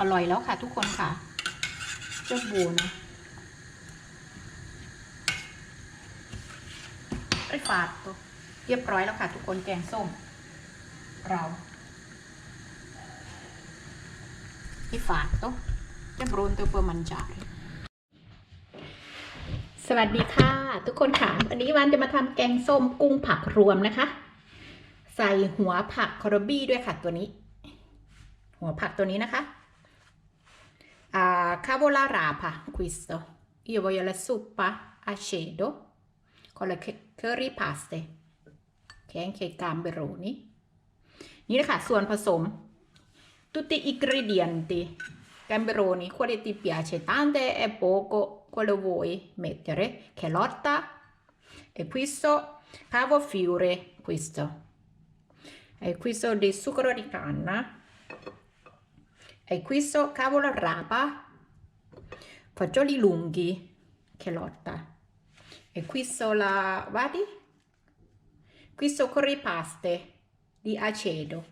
อร่อยแล้วค่ะทุกคนค่ะ เจ้าบูนะไอ้ฝาดตัวเรียบร้อยแล้วค่ะ ทุกคนแกงส้ม เราไอ้ฝาดตัวจะบรนตัวเปอร์มันจ่ายสวัสดีค่ะ ทุกคนค่ะวันนี้วันจะมาทำแกงส้มกุ้งผักรวมนะคะ ใส่หัวผักคอร์บี้ด้วยค่ะตัวนี้ หัวผักตัวนี้นะคะ a cavola rapa questo io voglio la zuppa a cedo con le curry paste แกงเค็กามเบโรนี่นี่นะคะส่วนผสม tutti i ingredienti gamberoni quale ti piace tante e poco quello vuoi mettere carota e questo cavo fiore questo e questo di zucchero di canna e questo cavolo rapa, fagioli lunghi, carota. E questo la, vedi? Questo curry paste di aceto,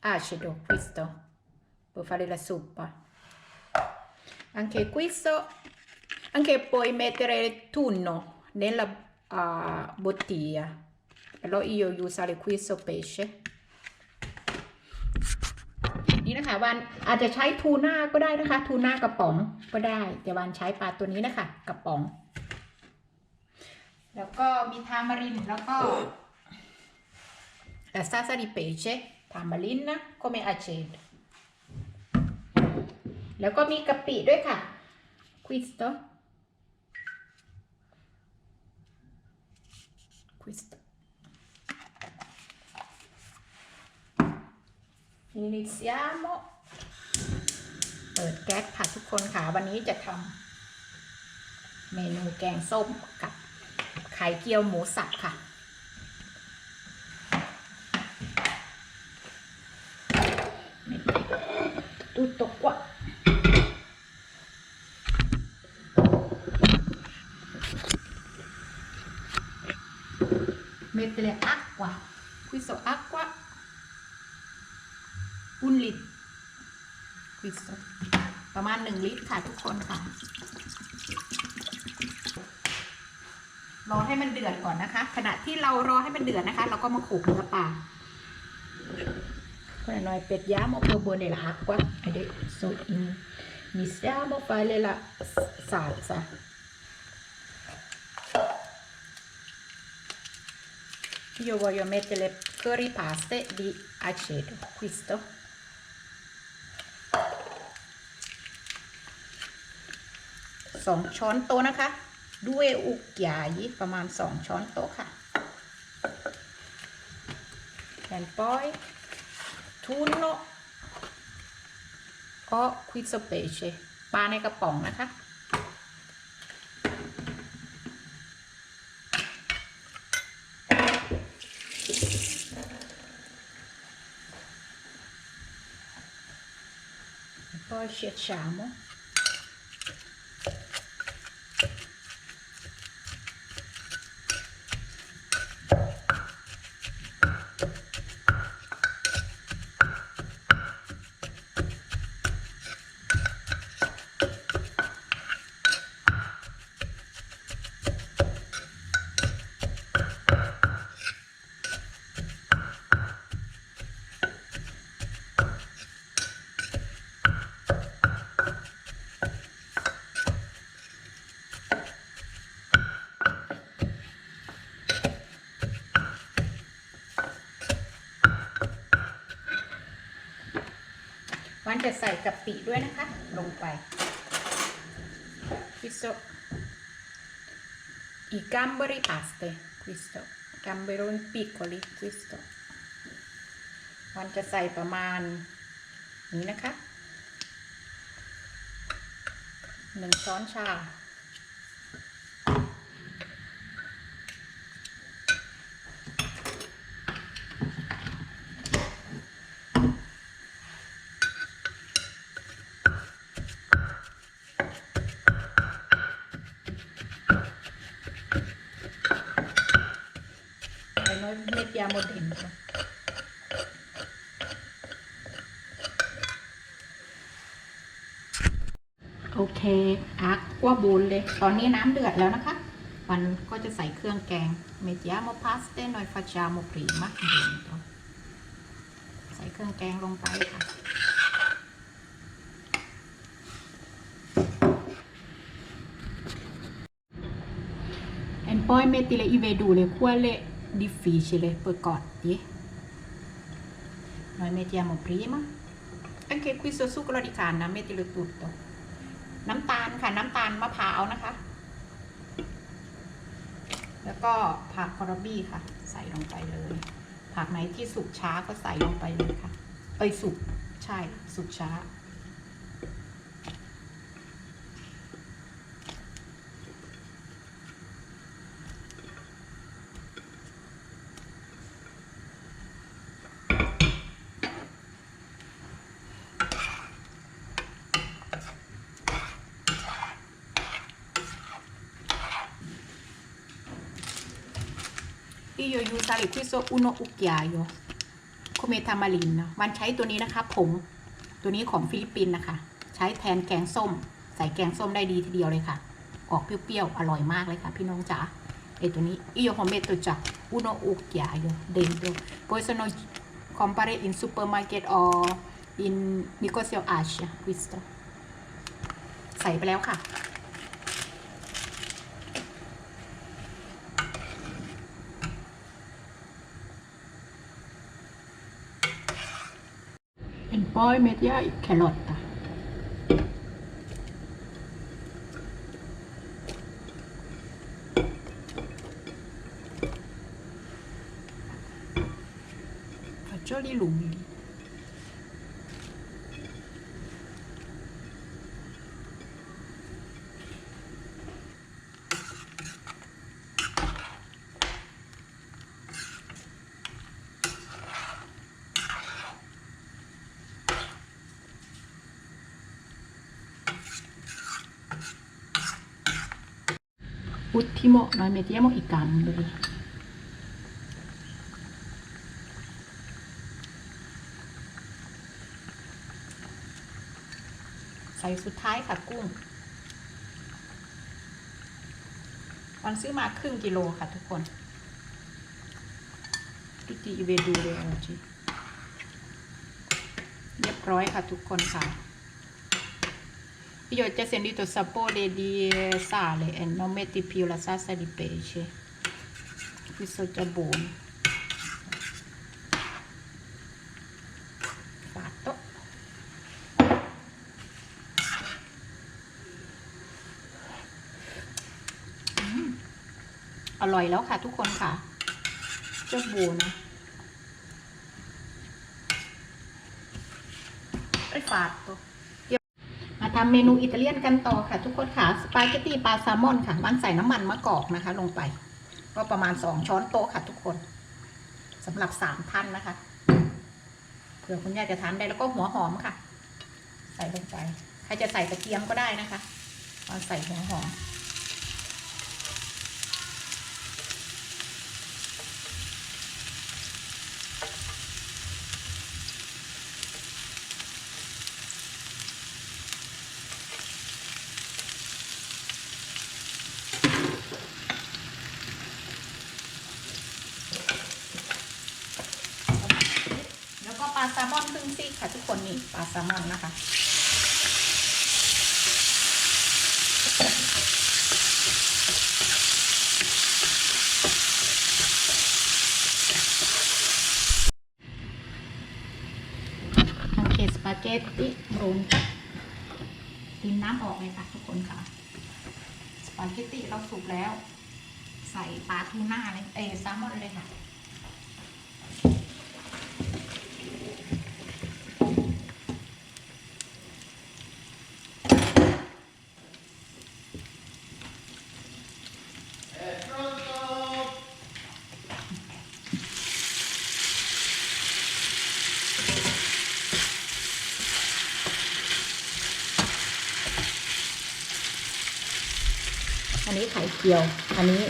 acido questo, per fare la zuppa. Anche questo, anche puoi mettere tonno nella uh, bottiglia. Allora io usare questo pesce. นี่นะคะวันอาจจะใช้ทูน่าก็ได้นะคะ ทูน่ากระป๋องก็ได้แต่วันใช้ปลาตัวนี้นะคะ กระป๋อง แล้วก็มีทามารินแล้วก็ la salsa di pesce tamarina come aceto แล้วก็มีกะปิด้วยค่ะ questo questo iniziamo เปิดแก๊สค่ะทุกคนค่ะ วันนี้จะทำเมนูแกงส้มกับไข่เจียวหมูสับค่ะ tutto qua mettere acqua questo acqua ปุ้นลิตรประมาณหนึ่งลิตรค่ะทุกคนค่ะ รอให้มันเดือดก่อนนะคะ ขณะที่เรารอให้มันเดือดนะคะ เราก็มาขูดเนื้อปลาคนหน่อยเป็ดย่ามอเบอร์บนเนี่ยละฮักว่าไอเด็กสุดมีเสียมอไฟเลยละสาดซะโยโยเมเตเลเคอรี่พาสเต้ดีอาเชโดควิสโต องช้อนโต๊ะนะคะ ด้วยอุกใหญ่ประมาณสองช้อนโต๊ะค่ะ e poi tunno o questo pesce ปลาในกระป๋องนะคะ e poi schiacciamo ใส่กะปิด้วยนะคะ ลงไปคริสโต i gamberi paste questo gamberoni piccoli questo วันจะใส่ประมาณนี้นะคะหนึ่งช้อนชา แล้วเม็ดยาหมดหินค่โอเคอักว่าบูนเลย ตอนนี้น้ำเดือดแล้วนะคะ มันก็จะใส่เครื่องแกง เมจิอาโมพาสเต้นอยฟาชาโมปรีมากดีใส่เครื่องแกงลงไปค่ะ en poi metti le i vedule quelle difficile, poi cotti. Noi mettiamo prima. Anche questo succo di canna, mettilo tutto. น้ำตาลค่ะ น้ำตาลมะพร้าวนะคะ แล้วก็ผักคอร์บี้ค่ะ ใส่ลงไปเลย ผักไหนที่สุกช้าก็ใส่ลงไปเลยค่ะ เอ้ยสุกใช่สุกช้า Io usare questo uno cucchiaio come tamarino มันใช้ตัวนี้นะคะ ผงตัวนี้ของฟิลิปปินส์นะคะ ใช้แทนแกงส้ม ใส่แกงส้มได้ดีทีเดียวเลยค่ะ ออกเปรี้ยวๆ อร่อยมากเลยค่ะ พี่น้องจ๋าไอตัวนี้ io ho metto già uno cucchiaio dentro poi sono compare in supermarket or in negozio Asia questo ใส่ไปแล้วค่ะ poi mettiamo il carota. Fagioli lunghi. Ultimo, noi mettiamo i gamberi. ใส่สุดท้ายค่ะกุ้งวันซื้อมาครึ่งกิโลค่ะทุกคน tutti i vedure oggi เรียบร้อยค่ะทุกคนค่ะ Io ho già sentito il sapore di sale e non metti più la salsa di pesce. Questo è già buono. Fatto. อืมอร่อยแล้วค่ะทุกคนค่ะ เจ้าบูนะไอ้ฟาดตัว มา ทำเมนูอิตาเลียนกันต่อค่ะ ทุกคนค่ะสปาเกตตี้ปลาแซลมอนค่ะมันใส่น้ำมันมะกอกนะคะ ลงไป ก็ประมาณสองช้อนโต๊ะค่ะ ทุกคนสำหรับสามท่านนะคะเผื่อคุณยายจะทานได้แล้วก็หัวหอมค่ะ ใส่ลงไปใครจะใส่กระเทียมก็ได้นะคะมาใส่หัวหอม แล้วก็ปลาแซลมอนครึ่งซีกค่ะทุกคนนี่ปลาแซลมอนนะคะโอเคสปาเกตตี้โรนดินน้ำออกเลยค่ะทุกคนค่ะสปาเกตตี้เราสุกแล้ว ใส่ปลาทูน่าเลยเอแซลมอนเลยค่ะ อันนี้ไข่เจียว อันนี้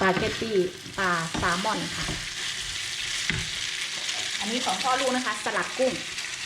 ปาเกตตี้ปลาแซลมอนค่ะ อันนี้ของพ่อลูกนะคะ สลัดกุ้ง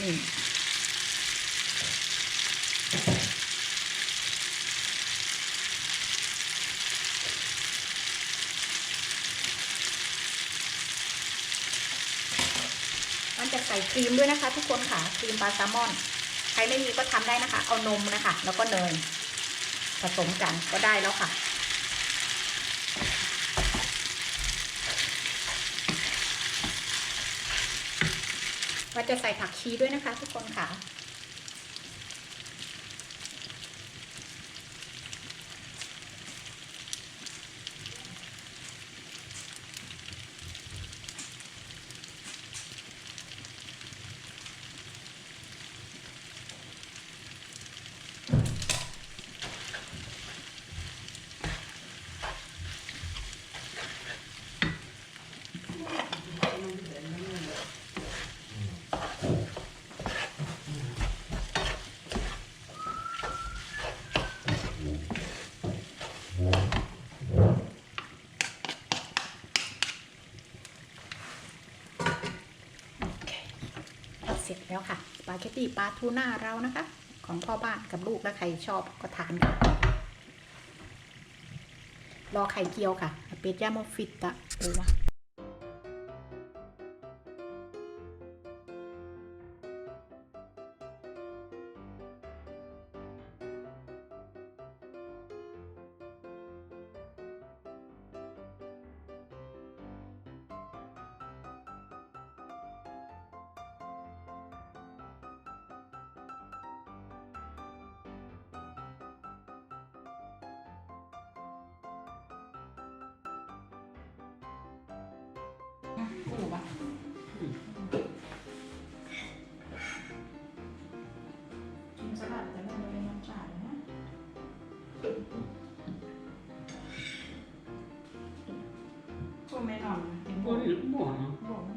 นี่มันจะใส่ครีมด้วยนะคะ ทุกคนค่ะ ครีมปลาแซลมอน ใครไม่มีก็ทำได้นะคะ เอานมนะคะ แล้วก็เนย ผสมกันก็ได้แล้วค่ะว่าจะใส่ผักชีด้วยนะคะทุกคนค่ะ เสร็จแล้วค่ะสปาเกตตี้ปลาทูน่าเรานะคะ ของพ่อบ้านกับลูกและใครชอบก็ทานค่ะรอไข่เกียวค่ะเป็ดย่าโมฟิตตะโอ้วะ คู่ปะกินสลัดแต่ไม่ได้น้ำเปล่านะคุณไม่นอนกินบุญ Buoni, buono. buono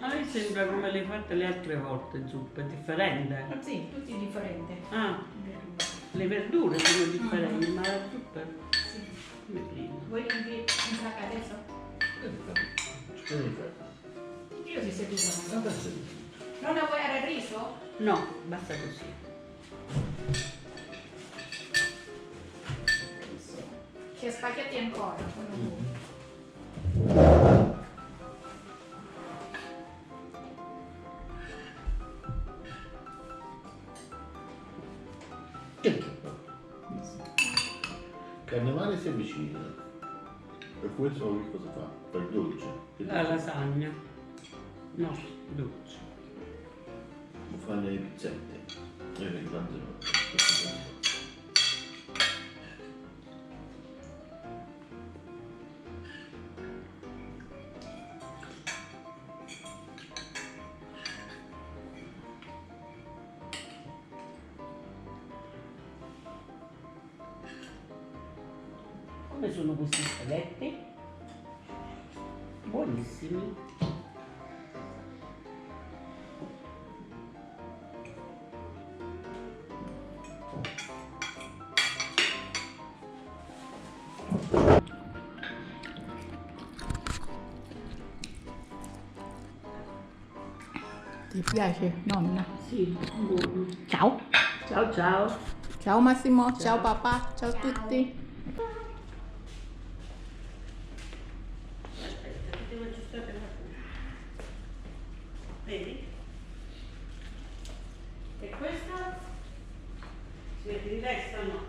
Ah, voi sembra come le fate le altre volte, zuppa, differente. differente. tutti differente Ah, ah. le verdure sono differenti, ma la zuppa è Mm. simile. voi in, in sacca adesso io si seduto. Non la vuoi al riso? No, basta così. C'è spaghetti ancora. buono. Carnevale si avvicina. Per questo che cosa fa? Per dolce. Che La dolce? lasagna. No, dolce. Può fare le pizzette. Io che tante volte. Come sono questi spaghetti? Buonissimi. Ti piace, nonna? Sì, buono. Ciao. Ciao ciao. Ciao Massimo, ciao, papà, ciao a tutti. Yes or?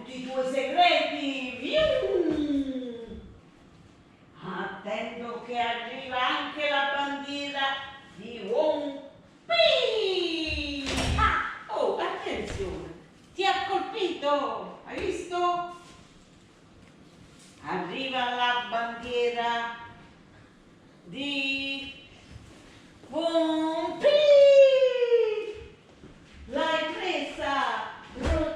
tutti i tuoi segreti. Attendo che arriva anche la bandiera di Wompi. Ah, oh, attenzione, ti ha colpito, hai visto? Arriva la bandiera di Wompi.